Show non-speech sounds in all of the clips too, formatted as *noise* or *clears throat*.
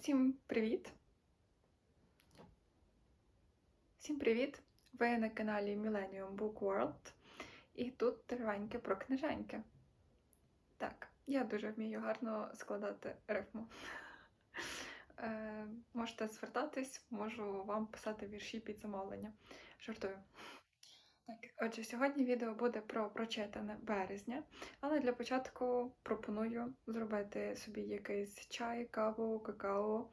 Всім привіт! Всім привіт! Ви на каналі Millennium Book World. І тут тривеньке про книженьки. Так, я дуже вмію гарно складати рифму. *laughs* Е, можете звертатись, можу вам писати вірші під замовлення. Жартую. Отже, сьогодні відео буде про прочитане березня, але для початку пропоную зробити собі якийсь чай, каву, какао.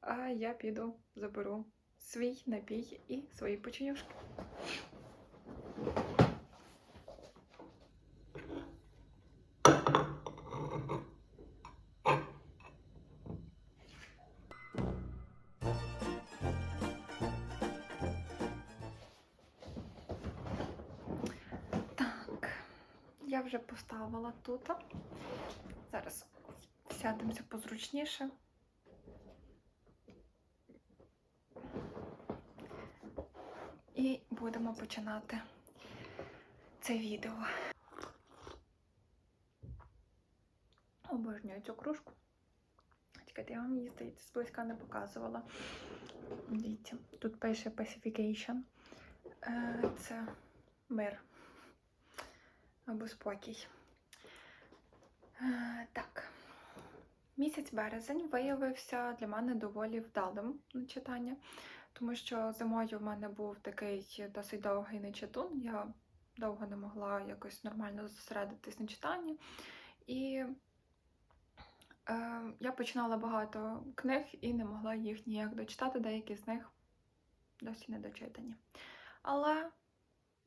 А я піду заберу свій напій і свої печенюшки. Я вже поставила тут. Зараз сядемося позручніше. І будемо починати це відео. Обожнюю цю кружку. Чекайте, я вам її здається, зблизька не показувала. Дивіться, тут пише Pacification. Е, Це мир або спокій. Е, Так. Місяць березень виявився для мене доволі вдалим на читання, тому що зимою в мене був такий досить довгий нечитун. Я довго не могла якось нормально зосередитись на читанні. І е, я починала багато книг і не могла їх ніяк дочитати, деякі з них досі не дочитані. Але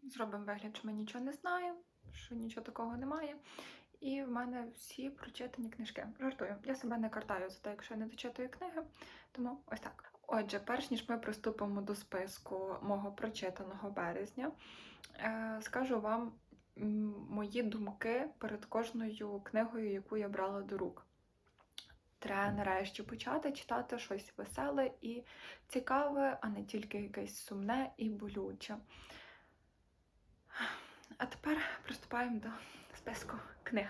зробимо вигляд, що ми нічого не знаємо, що нічого такого немає. І в мене всі прочитані книжки. Жартую, я себе не картаю за те, якщо я не дочитую книги, тому ось так. Отже, перш ніж ми приступимо до списку мого прочитаного березня, е, скажу вам мої думки перед кожною книгою, яку я брала до рук. Треба нарешті почати читати щось веселе і цікаве, а не тільки якесь сумне і болюче. А тепер приступаємо до списку книг.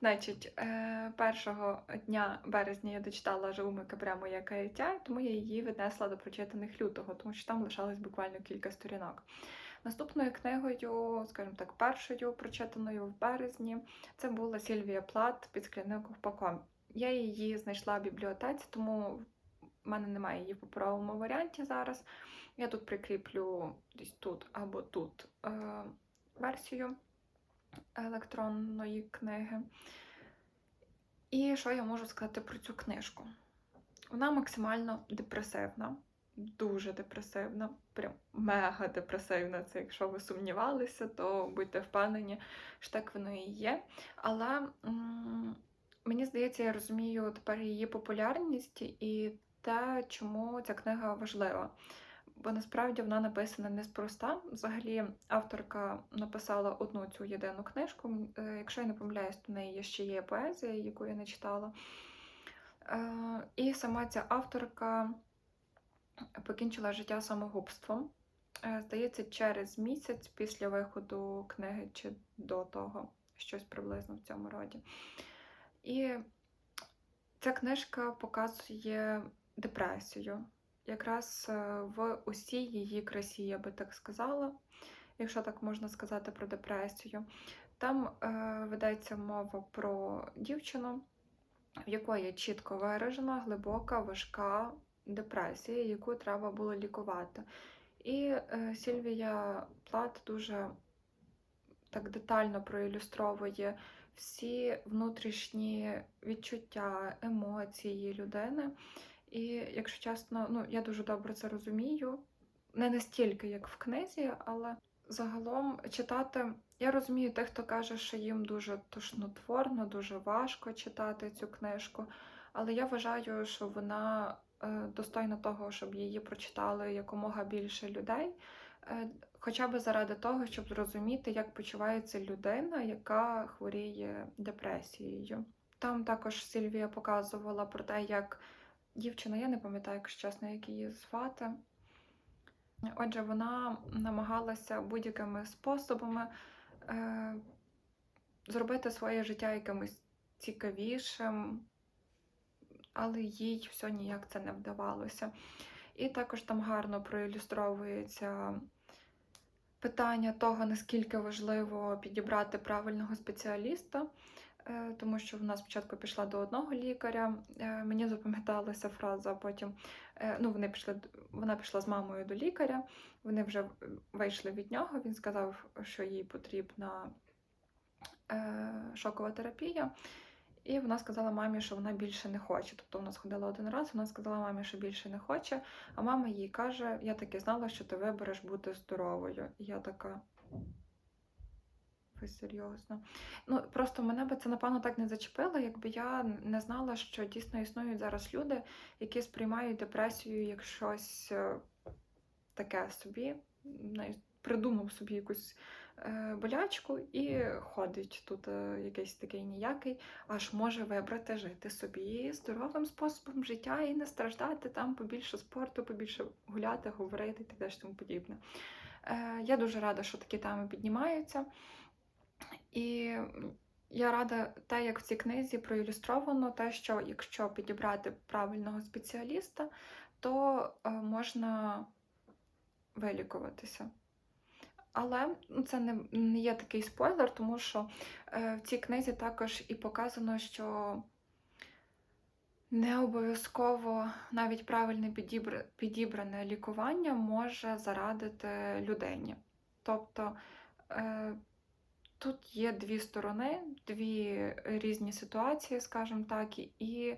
Значить, е, першого дня березня я дочитала Жауми прямо як каяття, тому я її віднесла до прочитаних лютого, тому що там лишалось буквально кілька сторінок. Наступною книгою, скажімо так, першою прочитаною в березні, це була Сільвія Плат під скляним ковпаком. Я її знайшла в бібліотеці, тому в мене немає її в паперовому варіанті зараз. Я тут прикріплю десь тут або тут е, версію електронної книги. І що я можу сказати про цю книжку? Вона максимально депресивна, дуже депресивна, прям мега депресивна. Це якщо ви сумнівалися, то будьте впевнені, що так воно і є. Але м мені здається, я розумію тепер її популярність і те, чому ця книга важлива бо насправді вона написана неспроста. Взагалі, авторка написала одну цю єдину книжку. Е, якщо я не помиляюсь, то в неї ще є поезія, яку я не читала. Е, і сама ця авторка покінчила життя самогубством. Е, здається, через місяць після виходу книги чи до того, щось приблизно в цьому роді. І ця книжка показує депресію якраз е, в усій її красі, я би так сказала, якщо так можна сказати про депресію. Там е, ведеться мова про дівчину, в якої чітко виражена, глибока, важка депресія, яку треба було лікувати. І е, Сільвія Плат дуже так детально проілюстровує всі внутрішні відчуття, емоції людини. І, якщо чесно, ну я дуже добре це розумію. Не настільки, як в книзі, але загалом читати. Я розумію тих, хто каже, що їм дуже тошнотворно, дуже важко читати цю книжку. Але я вважаю, що вона е, достойна того, щоб її прочитали якомога більше людей, е, хоча б заради того, щоб зрозуміти, як почувається людина, яка хворіє депресією. Там також Сильвія показувала про те, як дівчина, я не пам'ятаю, якщо чесно, як її звати. Отже, вона намагалася будь-якими способами е, зробити своє життя якимось цікавішим, але їй все ніяк це не вдавалося. І також там гарно проілюстровується питання того, наскільки важливо підібрати правильного спеціаліста. Е, Тому що вона спочатку пішла до одного лікаря, е, мені запам'яталася фраза, потім е, ну, вони пішли, вона пішла з мамою до лікаря, вони вже вийшли від нього. Він сказав, що їй потрібна шокова терапія. І вона сказала мамі, що вона більше не хоче. Тобто вона сходила один раз, вона сказала мамі, що більше не хоче. А мама їй каже: Я таки знала, що ти вибереш бути здоровою. І я така. Ви серйозно? Ну просто мене би це напевно так не зачепило, якби я не знала, що дійсно існують зараз люди, які сприймають депресію як щось е, таке собі, придумав собі якусь е, болячку і ходить тут е, якийсь такий ніякий, аж може вибрати жити собі здоровим способом життя і не страждати там побільше спорту, побільше гуляти, говорити і так далі тому подібне. Я дуже рада, що такі теми піднімаються. І я рада те, як в цій книзі проілюстровано, те, що якщо підібрати правильного спеціаліста, то е, можна вилікуватися. Але ну, це не, є такий спойлер, тому що е, в цій книзі також і показано, що не обов'язково навіть правильне підібр... підібране лікування може зарадити людині. Тобто е, тут є дві сторони, дві різні ситуації, скажімо так, і.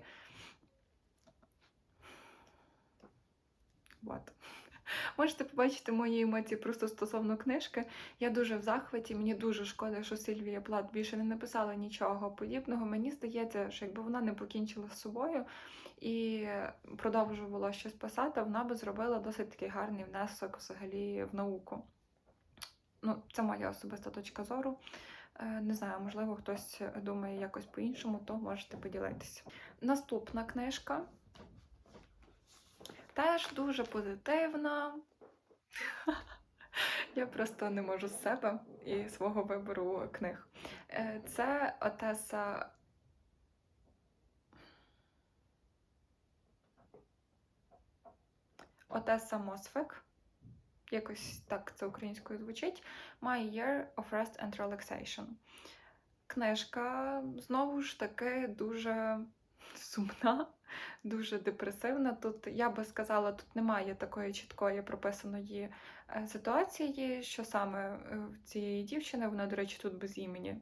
От. *laughs* Можете побачити мої емоції просто стосовно книжки. Я дуже в захваті, мені дуже шкода, що Сильвія Плат більше не написала нічого подібного. Мені здається, що якби вона не покінчила з собою і продовжувала щось писати, вона би зробила досить такий гарний внесок взагалі в науку. Ну, це моя особиста точка зору. Е, Не знаю, можливо, хтось думає якось по-іншому, то можете поділитися. Наступна книжка теж дуже позитивна. *laughs* Я просто не можу з себе і свого вибору книг. Е, Це Отеса. Отеса Мосвик. Якось так це українською звучить. My Year of Rest and Relaxation. Книжка знову ж таки дуже сумна, дуже депресивна. Тут я би сказала, тут немає такої чіткої прописаної е, ситуації, що саме е, в цієї дівчини, вона, до речі, тут без імені.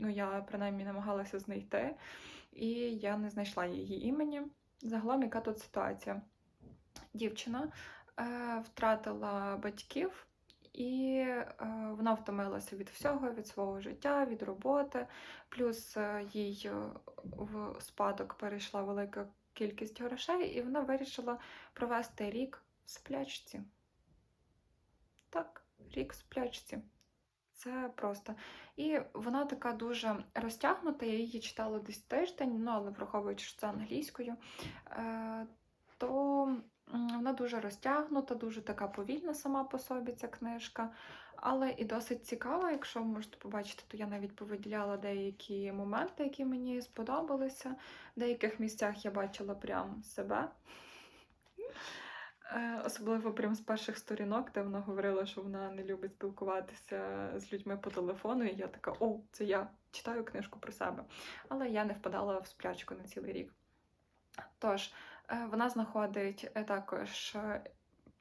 Ну, я принаймні намагалася знайти, і я не знайшла її імені. Загалом, яка тут ситуація? Дівчина втратила батьків, і е, вона втомилася від всього, від свого життя, від роботи. Плюс е, їй е, в спадок перейшла велика кількість грошей, і вона вирішила провести рік в сплячці. Так, рік в сплячці. Це просто. І вона така дуже розтягнута. Я її читала десь тиждень, ну але враховуючи, що це англійською, е, то вона дуже розтягнута, дуже така повільна сама по собі ця книжка, але і досить цікава. Якщо ви можете побачити, то я навіть повиділяла деякі моменти, які мені сподобалися. В деяких місцях я бачила прям себе. Е, Особливо прям з перших сторінок, де вона говорила, що вона не любить спілкуватися з людьми по телефону, і я така, о, це я читаю книжку про себе. Але я не впадала в сплячку на цілий рік. Тож, вона знаходить е, також е,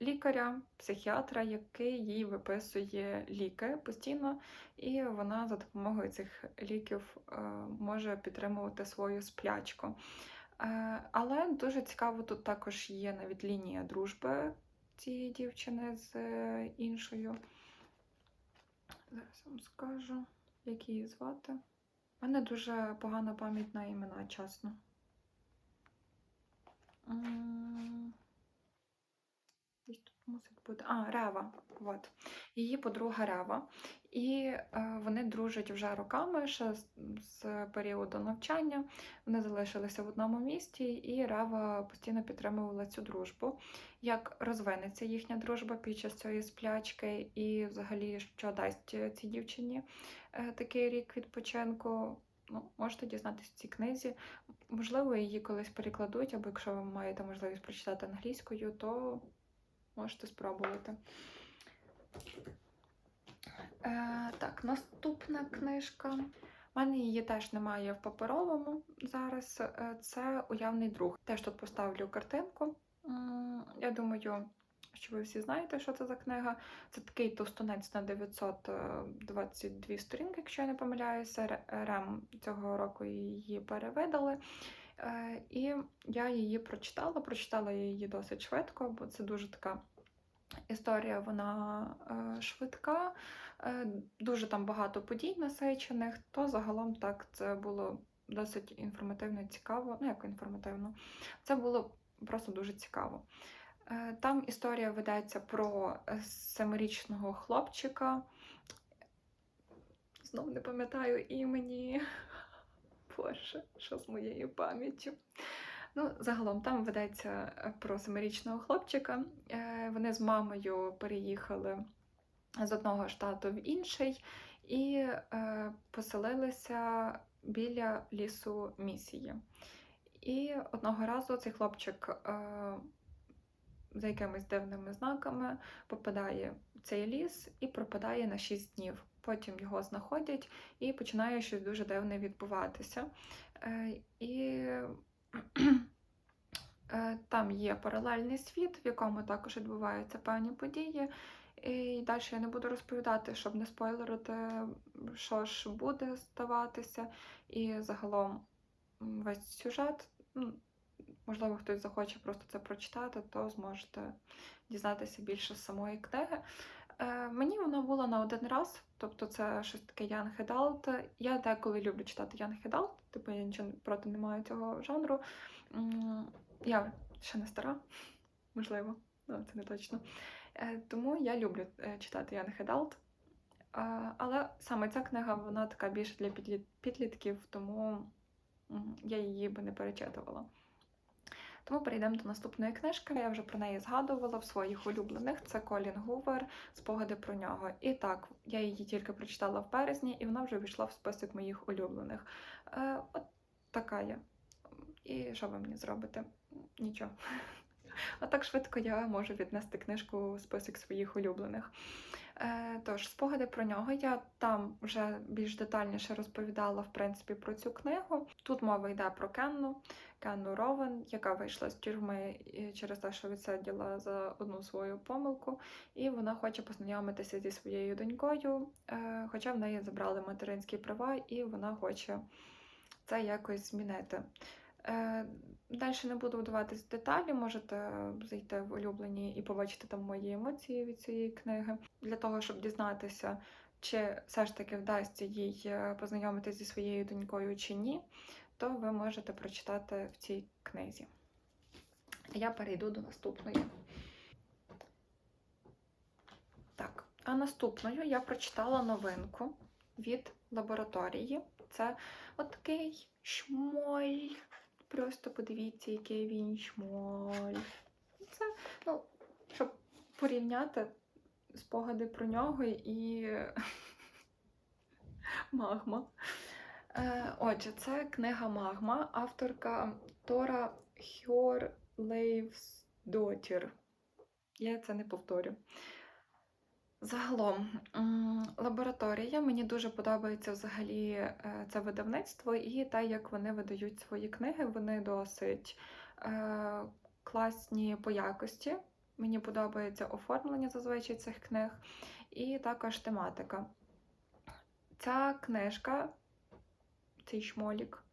лікаря, психіатра, який їй виписує ліки постійно, і вона за допомогою цих ліків е, може підтримувати свою сплячку. Е, Але дуже цікаво, тут також є навіть лінія дружби цієї дівчини з е, іншою. Зараз вам скажу, як її звати. У мене дуже погана пам'ять на імена, чесно. Тут мусить бути. А, Рева. От. Її подруга Рева. І е, вони дружать вже роками, ще з, з періоду навчання. Вони залишилися в одному місті, і Рева постійно підтримувала цю дружбу. Як розвинеться їхня дружба під час цієї сплячки, і взагалі, що дасть цій дівчині е, такий рік відпочинку, ну, можете дізнатися в цій книзі. Можливо, її колись перекладуть, або якщо ви маєте можливість прочитати англійською, то можете спробувати. Е, так, наступна книжка. У мене її теж немає в паперовому зараз. Е, Це уявний друг. Теж тут поставлю картинку. Я думаю, що ви всі знаєте, що це за книга. Це такий товстунець на 922 сторінки, якщо я не помиляюся. Ре- Рем цього року її перевидали. Е, І я її прочитала. Прочитала її досить швидко, бо це дуже така історія, вона е, швидка, е, дуже там багато подій насичених, то загалом так це було досить інформативно і цікаво. Ну, як інформативно, це було просто дуже цікаво. Е, Там історія ведеться про е, семирічного хлопчика. Знову не пам'ятаю імені. *laughs* Боже, що з моєю пам'яттю. Ну, загалом там ведеться е, про семирічного хлопчика. Вони з мамою переїхали з одного штату в інший і поселилися біля лісу місії. І одного разу цей хлопчик за якимись дивними знаками попадає в цей ліс і пропадає на 6 днів. Потім його знаходять і починає щось дуже дивне відбуватися. Е, І *clears throat* Е, Там є паралельний світ, в якому також відбуваються певні події. І далі я не буду розповідати, щоб не спойлерити, що ж буде ставатися. І загалом весь сюжет. Можливо, хтось захоче просто це прочитати, то зможете дізнатися більше з самої книги. Е, мені вона була на один раз, тобто це щось таке Young Adult. Я деколи люблю читати Young Adult, типу я нічого проти не маю цього жанру. Я ще не стара, можливо, ну, це не точно. Е, Тому я люблю е, читати Young Adult. А, Але саме ця книга вона така більше для підлітків, тому я її би не перечитувала. Тому перейдемо до наступної книжки. Я вже про неї згадувала в своїх улюблених. Це Колін Гувер, спогади про нього. І так, я її тільки прочитала в березні, і вона вже війшла в список моїх улюблених. Е, от така я. І що ви мені зробите? Нічого. *laughs* А так швидко я можу віднести книжку у список своїх улюблених. Е, тож, спогади про нього. Я там вже більш детальніше розповідала в принципі про цю книгу. Тут мова йде про Кенну, Кенну Ровен, яка вийшла з тюрми е, через те, що відсиділа за одну свою помилку, і вона хоче познайомитися зі своєю донькою, е, хоча в неї забрали материнські права, і вона хоче це якось змінити. Далі не буду вдаватись в деталі, можете зайти в улюблені і побачити там мої емоції від цієї книги. Для того, щоб дізнатися, чи все ж таки вдасться їй е, познайомитися зі своєю донькою чи ні, то ви можете прочитати в цій книзі. Я перейду до наступної. Так, а наступною я прочитала новинку від лабораторії. Це от такий шмоль. Просто подивіться, який він шмоль. Це, ну, щоб порівняти спогади про нього і *laughs* магма. Е, Отже, це книга Магма, авторка Тора Хьор Лейвсдотір. Я це не повторю. Загалом, лабораторія. Мені дуже подобається взагалі е, це видавництво і те, як вони видають свої книги. Вони досить е, класні по якості. Мені подобається оформлення зазвичай цих книг, і також тематика. Ця книжка, цей шмолік,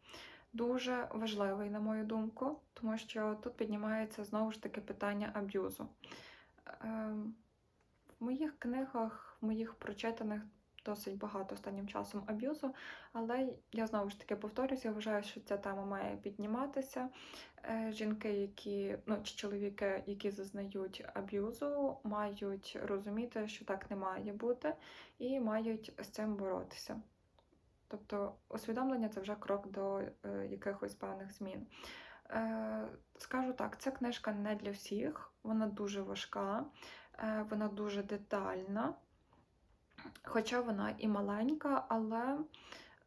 дуже важливий, на мою думку, тому що тут піднімається знову ж таки питання аб'юзу. Ем, в моїх книгах, в моїх прочитаних досить багато останнім часом аб'юзу, але я знову ж таки повторюся, вважаю, що ця тема має підніматися. Е, Жінки, які, ну чи чоловіки, які зазнають аб'юзу, мають розуміти, що так не має бути, і мають з цим боротися. Тобто усвідомлення це вже крок до е, якихось певних змін. Е, скажу так, ця книжка не для всіх, вона дуже важка, вона дуже детальна, хоча вона і маленька, але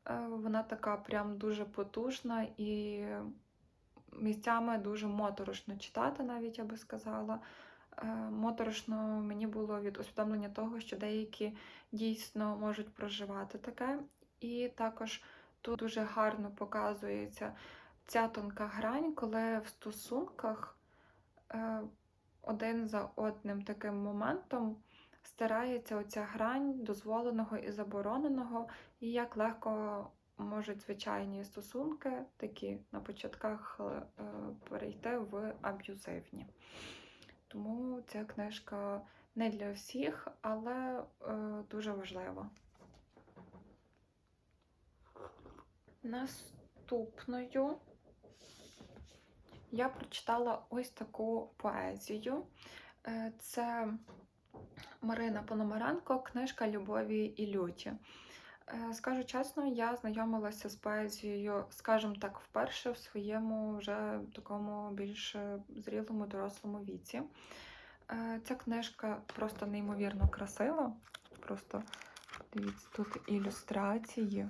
Е, Вона така прям дуже потужна і місцями дуже моторошно читати, навіть я би сказала. Е, Моторошно мені було від усвідомлення того, що деякі дійсно можуть проживати таке. І також тут дуже гарно показується ця тонка грань, коли в стосунках е, один за одним таким моментом стирається оця грань дозволеного і забороненого, і як легко можуть звичайні стосунки, такі на початках е, перейти в аб'юзивні. Тому ця книжка не для всіх, але е, дуже важлива. Наступною я прочитала ось таку поезію. Е, Це Марина Пономаренко, книжка Любові і люті. Е, Скажу чесно, я знайомилася з поезією, скажімо так, вперше в своєму вже такому більш е, зрілому дорослому віці. Ця книжка просто неймовірно красива. Просто дивіться, тут ілюстрації.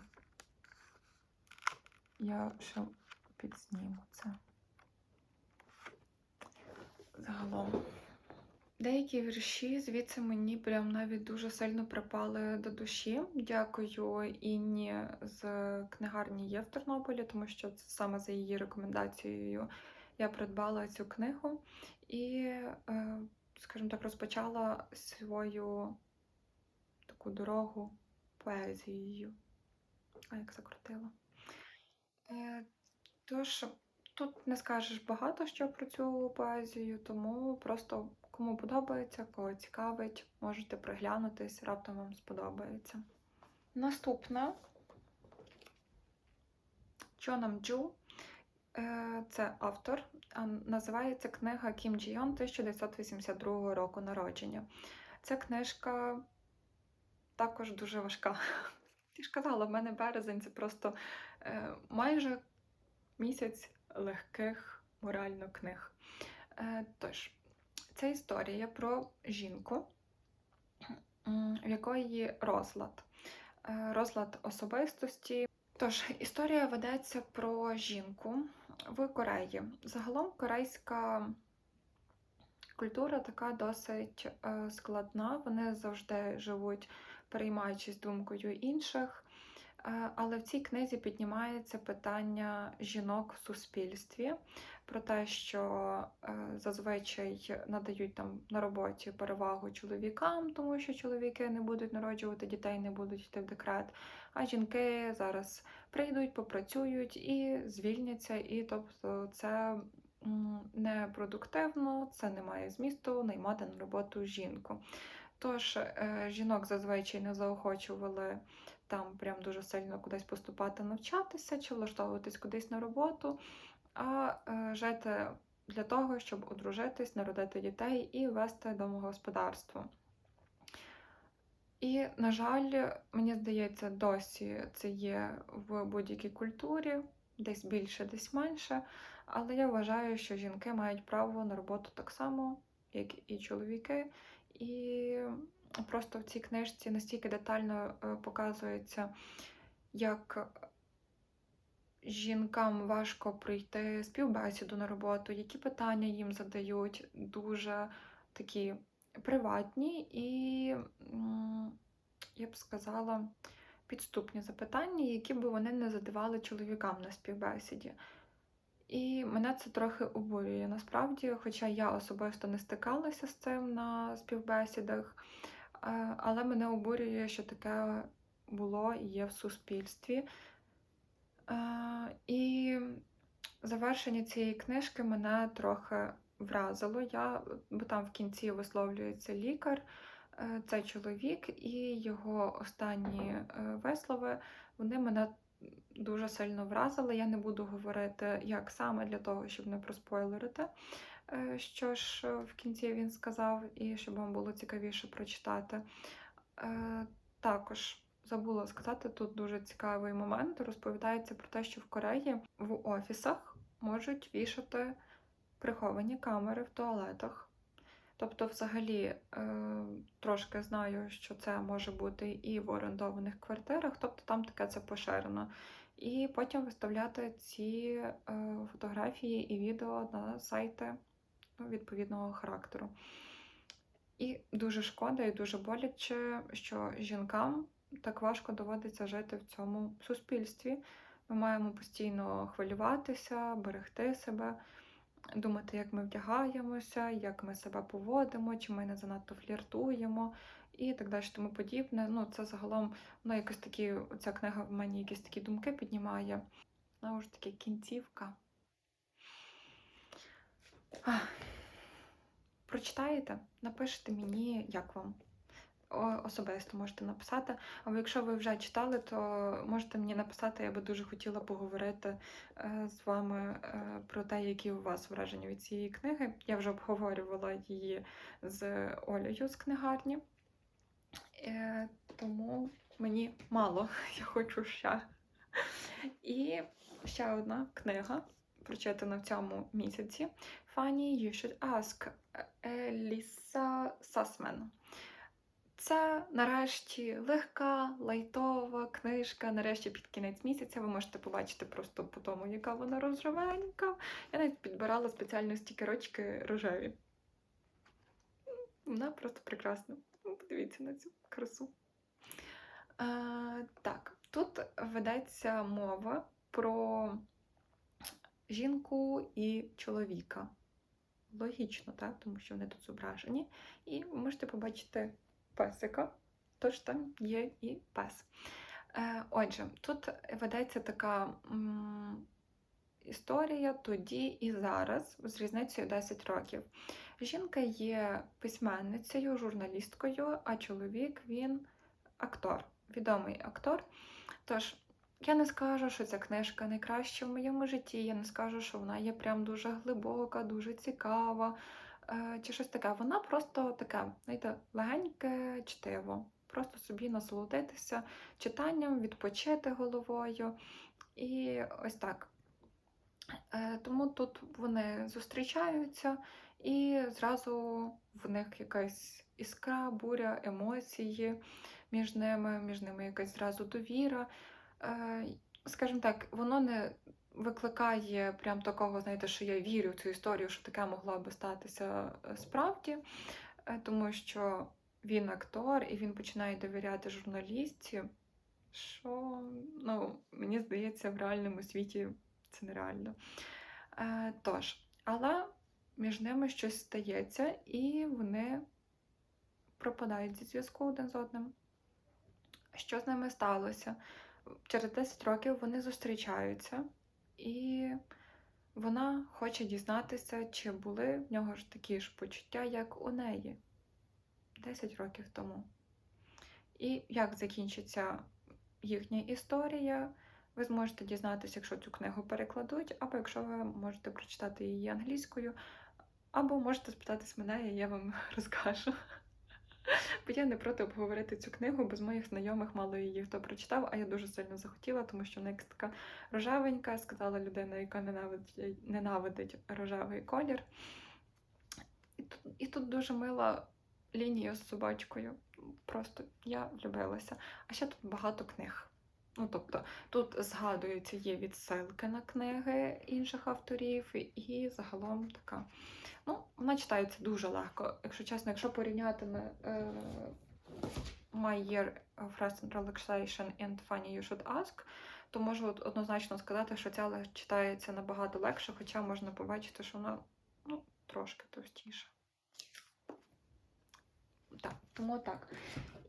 Я ще підсніму це. Загалом. Деякі вірші звідси мені прям навіть дуже сильно припали до душі. Дякую Інні з книгарні є в Тернополі, тому що це саме за її рекомендацією я придбала цю книгу і, е, скажімо так, розпочала свою таку дорогу поезією. А як закрутила. Е, Тож, тут не скажеш багато що про цю поезію, тому просто кому подобається, кого цікавить, можете приглянутись, раптом вам сподобається. Наступна Чонам Джу. Е, Це автор. Називається книга Кім Джі Йон 1982 року народження. Ця книжка також дуже важка. *laughs* Ти ж казала, в мене березень це просто е, майже місяць легких морально книг. Е, Тож, це історія про жінку, в якої розлад. Е, Розлад особистості. Тож, історія ведеться про жінку в Кореї. Загалом корейська культура така досить е, складна. Вони завжди живуть, переймаючись думкою інших. Е, Але в цій книзі піднімається питання жінок в суспільстві, про те, що е, зазвичай надають там на роботі перевагу чоловікам, тому що чоловіки не будуть народжувати дітей, не будуть йти в декрет. А жінки зараз прийдуть, попрацюють і звільняться. І тобто це непродуктивно, це не має змісту наймати на роботу жінку. Тож е, жінок зазвичай не заохочували там прям дуже сильно кудись поступати, навчатися чи влаштовуватись кудись на роботу, а е, жити для того, щоб одружитись, народити дітей і вести домогосподарство. І, на жаль, мені здається, досі це є в будь-якій культурі, десь більше, десь менше. Але я вважаю, що жінки мають право на роботу так само, як і чоловіки. І просто в цій книжці настільки детально е, показується, як жінкам важко прийти співбесіду на роботу, які питання їм задають, дуже такі приватні і, я б сказала, підступні запитання, які би вони не задавали чоловікам на співбесіді. І мене це трохи обурює насправді, хоча я особисто не стикалася з цим на співбесідах, але мене обурює, що таке було і є в суспільстві. Е, І завершення цієї книжки мене трохи вразило. Я, бо там в кінці висловлюється лікар, е, цей чоловік, і його останні е, вислови вони мене дуже сильно вразили. Я не буду говорити, як саме для того, щоб не проспойлерити, е, що ж в кінці він сказав, і щоб вам було цікавіше прочитати. Е, Також забула сказати, тут дуже цікавий момент. Розповідається про те, що в Кореї в офісах можуть вішати приховані камери в туалетах. Тобто, взагалі, е, трошки знаю, що це може бути і в орендованих квартирах, тобто там таке це поширено. І потім виставляти ці е, фотографії і відео на сайти ну, відповідного характеру. І дуже шкода, і дуже боляче, що жінкам так важко доводиться жити в цьому суспільстві. Ми маємо постійно хвилюватися, берегти себе, думати, як ми вдягаємося, як ми себе поводимо, чи ми не занадто фліртуємо і так далі, тому подібне. Ну, це загалом ну, якось такі, ця книга в мені якісь такі думки піднімає. Знову ж таки, кінцівка. Прочитаєте, напишете мені, як вам. Особисто можете написати. Або якщо ви вже читали, то можете мені написати, я би дуже хотіла поговорити е, з вами е, про те, які у вас враження від цієї книги. Я вже обговорювала її з Олею з книгарні, Е, тому мені мало, *laughs* я хочу ще. І ще одна книга, прочитана в цьому місяці. Funny You Should Ask Еліса Сасмен. Це нарешті легка, лайтова книжка. Нарешті під кінець місяця ви можете побачити просто по тому, яка вона рожевенька. Я навіть підбирала спеціально стікерочки рожеві. Вона просто прекрасна. Ну, Подивіться на цю красу. А, так, тут ведеться мова про жінку і чоловіка. Логічно, так? тому що вони тут зображені. І ви можете побачити песика, тож там є і пес. Е, Отже, тут ведеться така м, історія тоді і зараз, з різницею 10 років. Жінка є письменницею, журналісткою, а чоловік він актор, відомий актор. Тож, я не скажу, що ця книжка найкраща в моєму житті. Я не скажу, що вона є прям дуже глибока, дуже цікава е, чи щось таке. Вона просто таке, знаєте, легеньке чтиво. Просто собі насолодитися читанням, відпочити головою. І ось так. Е, Тому тут вони зустрічаються, і зразу в них якась іскра, буря, емоції між ними, між ними якась зразу довіра. Е, Скажімо так, воно не викликає прям такого, знаєте, що я вірю в цю історію, що таке могло би статися е, справді, е, тому що він актор і він починає довіряти журналістці, що, ну, мені здається, в реальному світі це нереально. Тож, але між ними щось стається, і вони пропадають зі зв'язку один з одним. Що з ними сталося? Через 10 років вони зустрічаються, і вона хоче дізнатися, чи були в нього ж такі ж почуття, як у неї 10 років тому. І як закінчиться їхня історія, ви зможете дізнатися, якщо цю книгу перекладуть, або якщо ви можете прочитати її англійською, або можете спитатись мене, і я вам *laughs* розкажу. Бо я не проти обговорити цю книгу, бо з моїх знайомих мало її хто прочитав, а я дуже сильно захотіла, тому що вона якась така рожевенька, сказала людина, яка ненавидить, ненавидить рожевий колір. І тут, і тут дуже мила лінія з собачкою. Просто я влюбилася. А ще тут багато книг. Ну, тобто, тут згадуються є відсилки на книги інших авторів, і загалом така. Ну, вона читається дуже легко. Якщо чесно, якщо порівняти е, My Year of Rest Relaxation and Funny You Should Ask, то можу однозначно сказати, що ця читається набагато легше, хоча можна побачити, що вона ну, трошки товстіша. Так, тому так.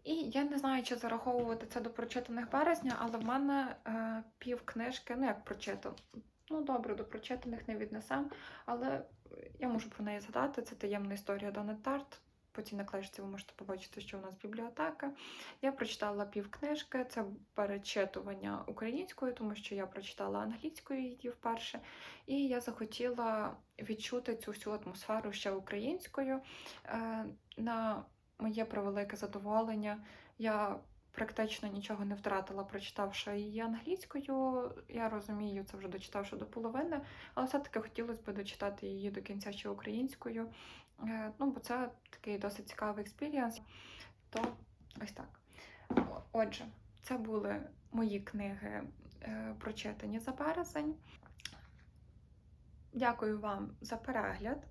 І я не знаю, чи зараховувати це до прочитаних березня, але в мене е, пів книжки, ну як прочитав. Ну, добре, до прочитаних не віднесемо, але я можу про неї згадати. Це таємна історія Донни Тарт. По цій наклежці ви можете побачити, що у нас бібліотека. Я прочитала пів книжки, це перечитування українською, тому що я прочитала англійською її вперше. І я захотіла відчути цю всю атмосферу ще українською. Е, на моє превелике задоволення. Я практично нічого не втратила, прочитавши її англійською. Я розумію, це вже дочитавши до половини, але все-таки хотілося б дочитати її до кінця ще українською. Е, Ну, бо це такий досить цікавий експірієнс. То ось так. Отже, це були мої книги, е, прочитані за березень. Дякую вам за перегляд.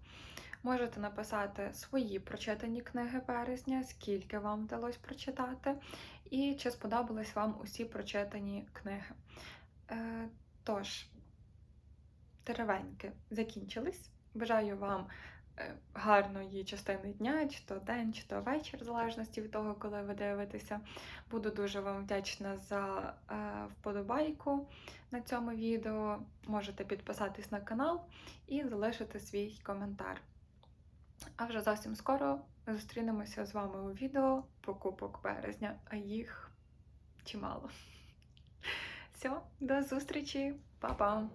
Можете написати свої прочитані книги березня, скільки вам вдалося прочитати, і чи сподобались вам усі прочитані книги. Е, тож, теревеньки закінчились. Бажаю вам е, гарної частини дня, чи то день, чи то вечір, в залежності від того, коли ви дивитеся. Буду дуже вам вдячна за е, вподобайку на цьому відео. Можете підписатись на канал і залишити свій коментар. А вже зовсім скоро зустрінемося з вами у відео покупок березня, а їх чимало. Все, до зустрічі, Па-па!